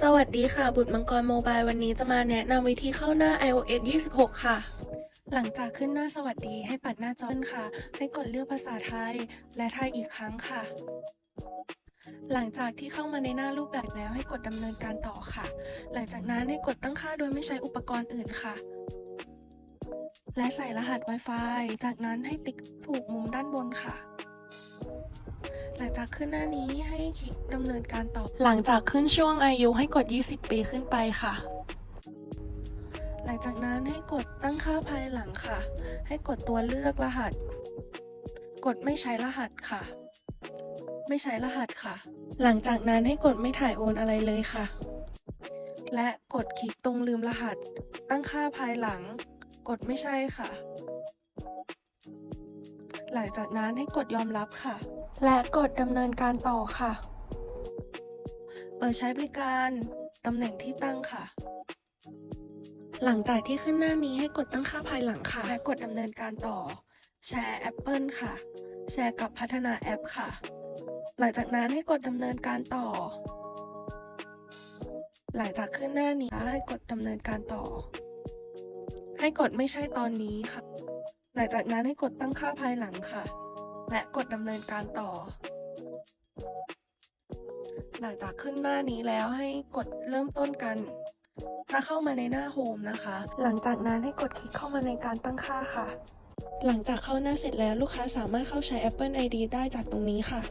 สวัสดีค่ะ บุตรมังกรโมบายวันนี้จะมาแนะนำวิธีเข้าหน้า iOS 26 ค่ะ หลังจากขึ้นหน้าสวัสดีให้ปัดหน้าจอค่ะ ให้กดเลือกภาษาไทย และไทยอีกครั้งค่ะ หลังจากที่เข้ามาในหน้ารูปแบบแล้วให้กดดำเนินการต่อค่ะ หลังจากนั้นให้กดตั้งค่าโดยไม่ใช้อุปกรณ์อื่นค่ะ และใส่รหัส Wi-Fi จากนั้นให้ติ๊กถูกมุมด้านบนค่ะ ลังจากขึ้นหน้านี้ให้คลิกดำเนินการต่อ หลังจากขึ้นช่วงอายุให้กด 20 ปีขึ้นไปค่ะ หลังจากนั้นให้กดตั้งค่าภายหลังค่ะ ให้กดตัวเลือกรหัส กดไม่ใช้รหัสค่ะ ไม่ใช้รหัสค่ะ หลังจากนั้นให้กดไม่ถ่ายโอนอะไรเลยค่ะ และกดคลิกตรงลืมรหัส ตั้งค่าภายหลัง กดไม่ใช่ค่ะ หลังจากนั้นให้กดยอมรับค่ะ และกดดำเนินการต่อค่ะ เปิดใช้บริการตำแหน่งที่ตั้งค่ะ หลังจากที่ขึ้นหน้านี้ให้กดตั้งค่าภายหลังค่ะ และกดดำเนินการต่อ แชร์ Apple ค่ะ แชร์กับพัฒนาแอปค่ะ หลังจากนั้นให้กดดำเนินการต่อ หลังจากขึ้นหน้านี้ให้กดดำเนินการต่อ ให้กดไม่ใช่ตอนนี้ค่ะ หลังจากนั้นให้กดตั้งค่าภายหลังค่ะ และกดดำเนินการต่อ หลังจากขึ้นหน้านี้แล้วให้กดเริ่มต้นกัน จะเข้ามาในหน้าโฮมนะคะ หลังจากนั้นให้กดคลิกเข้ามาในการตั้งค่าค่ะ หลังจากเข้าหน้าเสร็จแล้วลูกค้าสามารถเข้าใช้ Apple ID ได้จากตรงนี้ค่ะ